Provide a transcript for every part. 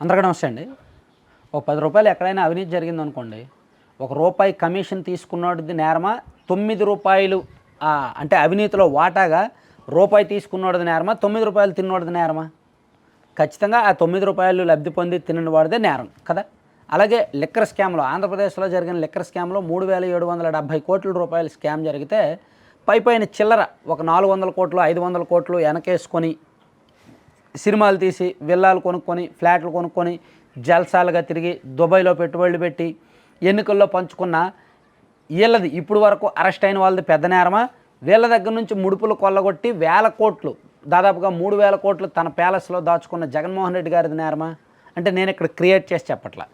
అందరికీ నమస్తే అండి. ఒక పది రూపాయలు ఎక్కడైనా అవినీతి జరిగింది అనుకోండి ఒక రూపాయి కమిషన్ తీసుకున్నది నేరమా? తొమ్మిది రూపాయలు అంటే అవినీతిలో వాటాగా రూపాయి తీసుకున్నోడిది నేరమా? తొమ్మిది రూపాయలు తిన్నోడది నేరమా? ఖచ్చితంగా ఆ తొమ్మిది రూపాయలు లబ్ధి పొంది తినని వాడిదే నేరం కదా? అలాగే లిక్కర్ స్కామ్లో ఆంధ్రప్రదేశ్లో జరిగిన లిక్కర్ స్కామ్లో మూడు వేల ఏడు వందల డెబ్భై కోట్ల రూపాయల స్కామ్ జరిగితే పై పైన చిల్లర ఒక నాలుగు వందల కోట్లు ఐదు వందల కోట్లు వెనకేసుకొని సినిమాలు తీసి విల్లాలు కొనుక్కొని ఫ్లాట్లు కొనుక్కొని జల్సాలుగా తిరిగి దుబాయ్లో పెట్టుబడులు పెట్టి ఎన్నికల్లో పంచుకున్న వీళ్ళది ఇప్పుడు వరకు అరెస్ట్ అయిన వాళ్ళది పెద్ద నేరమా? వీళ్ళ దగ్గర నుంచి ముడుపులు కొల్లగొట్టి వేల కోట్లు దాదాపుగా మూడు వేల కోట్లు తన ప్యాలెస్లో దాచుకున్న జగన్మోహన్ రెడ్డి గారిది నేరమా? అంటే నేను ఇక్కడ క్రియేట్ చేసి చెప్పట్లా.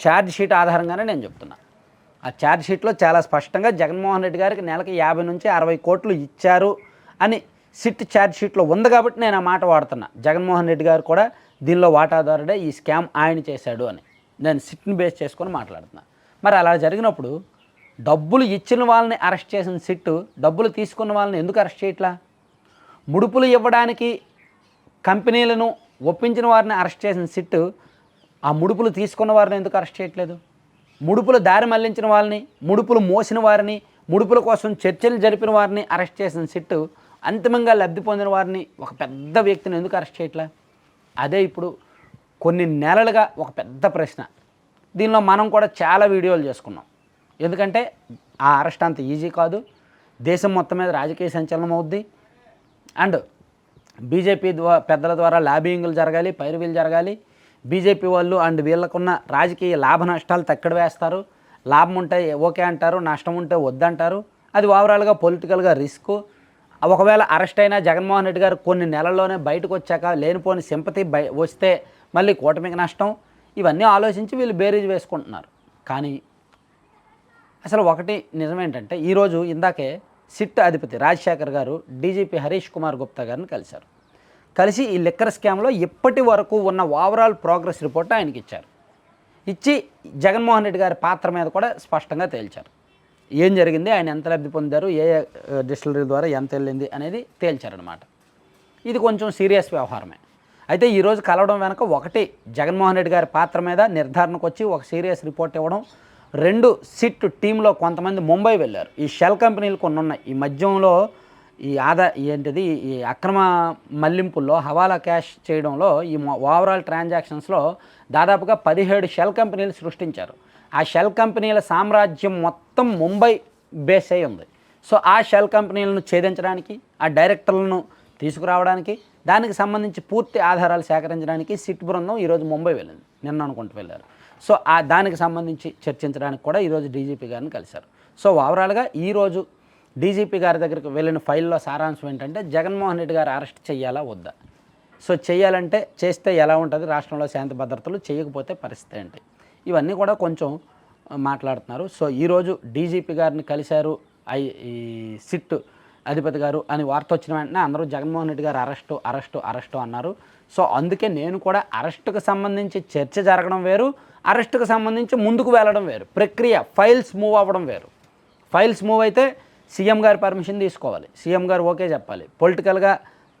ఛార్జ్ షీట్ ఆధారంగానే నేను చెప్తున్నా. ఆ ఛార్జ్ షీట్లో చాలా స్పష్టంగా జగన్మోహన్ రెడ్డి గారికి నెలకి యాభై నుంచి అరవై కోట్లు ఇచ్చారు అని సిట్ ఛార్జ్ షీట్లో ఉంది కాబట్టి నేను ఆ మాట వాడుతున్నా. జగన్మోహన్ రెడ్డి గారు కూడా దీనిలో వాటాదారుడే ఈ స్కామ్ ఆయన చేశాడు అని. నేను సిట్ని బేస్ చేసుకొని మాట్లాడుతున్నా. మరి అలా జరిగినప్పుడు డబ్బులు ఇచ్చిన వాళ్ళని అరెస్ట్ చేసిన సిట్టు డబ్బులు తీసుకున్న వాళ్ళని ఎందుకు అరెస్ట్ చేయట్లా? ముడుపులు ఇవ్వడానికి కంపెనీలను ఒప్పించిన వారిని అరెస్ట్ చేసిన సిట్టు ఆ ముడుపులు తీసుకున్న వారిని ఎందుకు అరెస్ట్ చేయట్లేదు? ముడుపులు దారి మళ్ళించిన వాళ్ళని ముడుపులు మోసిన వారిని ముడుపుల కోసం చర్చలు జరిపిన వారిని అరెస్ట్ చేసిన సిట్టు అంతిమంగా లబ్ధి పొందిన వారిని ఒక పెద్ద వ్యక్తిని ఎందుకు అరెస్ట్ చేయట్లే? అదే ఇప్పుడు కొన్ని నెలలుగా ఒక పెద్ద ప్రశ్న. దీనిలో మనం కూడా చాలా వీడియోలు చేసుకున్నాం. ఎందుకంటే ఆ అరెస్ట్ అంత ఈజీ కాదు. దేశం మొత్తం మీద రాజకీయ సంచలనం అవుద్ది. అండ్ బీజేపీ ద్వా పెద్దల ద్వారా లాబింగ్లు జరగాలి పైరువీలు జరగాలి. బీజేపీ వాళ్ళు అండ్ వీళ్ళకున్న రాజకీయ లాభ నష్టాలు తక్కడ వేస్తారు. లాభం ఉంటే ఓకే అంటారు నష్టం ఉంటే వద్దంటారు. అది ఓవరాల్గా పొలిటికల్గా రిస్క్. ఒకవేళ అరెస్ట్ అయినా జగన్మోహన్ రెడ్డి గారు కొన్ని నెలల్లోనే బయటకు వచ్చాక లేనిపోని సింపతి బయ వస్తే మళ్ళీ కూటమికి నష్టం? ఇవన్నీ ఆలోచించి వీళ్ళు బేరీజ్ వేసుకుంటున్నారు. కానీ అసలు ఒకటి నిజమేంటంటే ఈరోజు ఇందాకే సిట్ అధిపతి రాజశేఖర్ గారు డీజీపీ హరీష్ కుమార్ గుప్తా గారిని కలిశారు. కలిసి ఈ లిక్కర్ స్కామ్లో ఇప్పటి వరకు ఉన్న ఓవరాల్ ప్రోగ్రెస్ రిపోర్ట్ ఆయనకి ఇచ్చారు ఇచ్చి జగన్మోహన్ రెడ్డి గారి పాత్ర మీద కూడా స్పష్టంగా తేల్చారు. ఏం జరిగింది ఆయన ఎంత లబ్ధి పొందారు ఏ డిస్టిలరీ ద్వారా ఎంత వెళ్ళింది అనేది తేల్చారనమాట ఇది కొంచెం సీరియస్ వ్యవహారమే. అయితే ఈరోజు కలవడం వెనక ఒకటి జగన్మోహన్ రెడ్డి గారి పాత్ర మీద నిర్ధారణకు వచ్చి ఒక సీరియస్ రిపోర్ట్ ఇవ్వడం రెండు సిట్ టీంలో కొంతమంది ముంబై వెళ్ళారు. ఈ షెల్ కంపెనీలు కొన్ని ఉన్నాయి. ఈ మద్యంలో ఈ ఆదా ఏంటిది ఈ అక్రమ మళ్ళింపుల్లో హవాలా క్యాష్ చేయడంలో ఈ ఓవరాల్ ట్రాన్సాక్షన్స్లో దాదాపుగా పదిహేడు షెల్ కంపెనీలు సృష్టించారు. ఆ షెల్ కంపెనీల సామ్రాజ్యం మొత్తం ముంబై బేస్ అయి ఉంది. సో ఆ షెల్ కంపెనీలను ఛేదించడానికి ఆ డైరెక్టర్లను తీసుకురావడానికి దానికి సంబంధించి పూర్తి ఆధారాలు సేకరించడానికి సిట్ బృందం ఈరోజు ముంబై వెళ్ళింది. నిన్న అనుకుంటూ వెళ్ళారు. సో ఆ దానికి సంబంధించి చర్చించడానికి కూడా ఈరోజు డీజీపీ గారిని కలిశారు. సో ఓవరాల్గా ఈరోజు డీజీపీ గారి దగ్గరికి వెళ్ళిన ఫైల్లో సారాంశం ఏంటంటే జగన్మోహన్ రెడ్డి గారు అరెస్ట్ చేయాలా వద్దా? సో చేయాలంటే చేస్తే ఎలా ఉంటుంది? రాష్ట్రంలో శాంతి భద్రతలు చేయకపోతే పరిస్థితి ఏంటి? ఇవన్నీ కూడా కొంచెం మాట్లాడుతున్నారు. సో ఈరోజు డీజీపీ గారిని కలిశారు ఐ ఈ సిట్ అధిపతి గారు అని వార్త వచ్చిన వెంటనే అందరూ జగన్మోహన్ రెడ్డి గారు అరెస్టు అరెస్టు అరెస్టు అన్నారు. సో అందుకే నేను కూడా అరెస్టుకు సంబంధించి చర్చ జరగడం వేరు అరెస్టుకు సంబంధించి ముందుకు వెళ్ళడం వేరు. ప్రక్రియ ఫైల్స్ మూవ్ అవ్వడం వేరు. ఫైల్స్ మూవ్ అయితే సీఎం గారి పర్మిషన్ తీసుకోవాలి. సీఎం గారు ఓకే చెప్పాలి. పొలిటికల్గా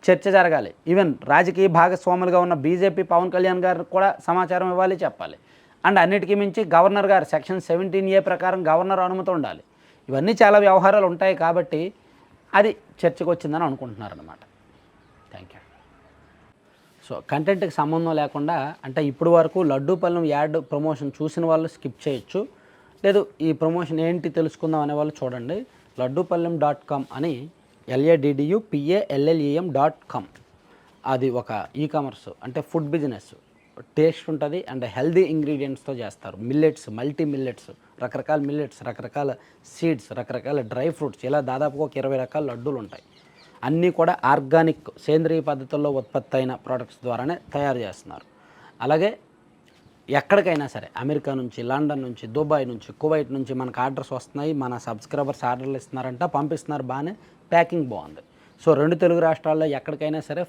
చర్చ జరగాలి. ఈవెన్ రాజకీయ భాగస్వాములుగా ఉన్న బీజేపీ పవన్ కళ్యాణ్ గారికి కూడా సమాచారం ఇవ్వాలి చెప్పాలి. అండ్ అన్నిటికీ మించి గవర్నర్ గారు సెక్షన్ సెవెంటీన్ ఏ ప్రకారం గవర్నర్ అనుమతి ఉండాలి. ఇవన్నీ చాలా వ్యవహారాలు ఉంటాయి కాబట్టి అది చర్చకు వచ్చిందని అనుకుంటున్నారు అనమాట థ్యాంక్ యూ సో కంటెంట్కి సంబంధం లేకుండా అంటే ఇప్పుడు వరకు లడ్డూపల్లం యాడ్ ప్రమోషన్ చూసిన వాళ్ళు స్కిప్ చేయొచ్చు. లేదు ఈ ప్రమోషన్ ఏంటి తెలుసుకుందాం అనే వాళ్ళు చూడండి. లడ్డూపల్లెం డాట్ కామ్ అని ఎల్ఏడిడియు పిఏఎల్ఎల్ఈఎం డాట్ కామ్. అది ఒక ఈ కామర్స్ అంటే ఫుడ్ బిజినెస్. టేస్ట్ ఉంటుంది అండ్ హెల్దీ ఇంగ్రీడియంట్స్తో చేస్తారు. మిల్లెట్స్ మల్టీ మిల్లెట్స్ రకరకాల మిల్లెట్స్ రకరకాల సీడ్స్ రకరకాల డ్రై ఫ్రూట్స్ ఇలా దాదాపుగా ఒక ఇరవై రకాల లడ్డూలు ఉంటాయి. అన్నీ కూడా ఆర్గానిక్ సేంద్రియ పద్ధతుల్లో ఉత్పత్తి అయిన ప్రోడక్ట్స్ ద్వారానే తయారు చేస్తున్నారు. అలాగే ఎక్కడికైనా సరే అమెరికా నుంచి లండన్ నుంచి దుబాయ్ నుంచి కువైట్ నుంచి మనకు ఆర్డర్స్ వస్తున్నాయి. మన సబ్స్క్రైబర్స్ ఆర్డర్లు ఇస్తున్నారంట పంపిస్తున్నారు బాగానే. ప్యాకింగ్ బాగుంది. సో రెండు తెలుగు రాష్ట్రాల్లో ఎక్కడికైనా సరే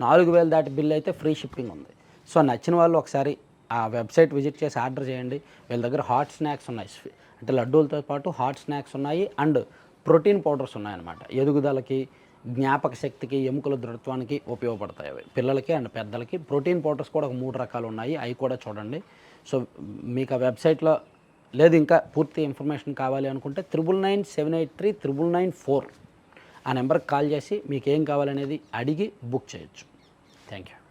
నాలుగు వేలు దాటి బిల్ అయితే ఫ్రీ షిప్పింగ్ ఉంది. సో నచ్చిన వాళ్ళు ఒకసారి ఆ వెబ్సైట్ విజిట్ చేసి ఆర్డర్ చేయండి. వీళ్ళ దగ్గర హాట్ స్నాక్స్ ఉన్నాయి. అంటే లడ్డూలతో పాటు హాట్ స్నాక్స్ ఉన్నాయి అండ్ ప్రోటీన్ పౌడర్స్ ఉన్నాయన్నమాట. ఎదుగుదలకి జ్ఞాపక శక్తికి ఎముకల దృఢత్వానికి ఉపయోగపడతాయి అవి. పిల్లలకి అండ్ పెద్దలకి ప్రోటీన్ పౌడర్స్ కూడా ఒక మూడు రకాలు ఉన్నాయి. అవి కూడా చూడండి. సో మీకు ఆ వెబ్సైట్లో లేదు ఇంకా పూర్తి ఇన్ఫర్మేషన్ కావాలి అనుకుంటే triple nine seven eight three triple nine four ఆ నెంబర్కి కాల్ చేసి మీకు ఏం కావాలనేది అడిగి బుక్ చేయొచ్చు. Thank you.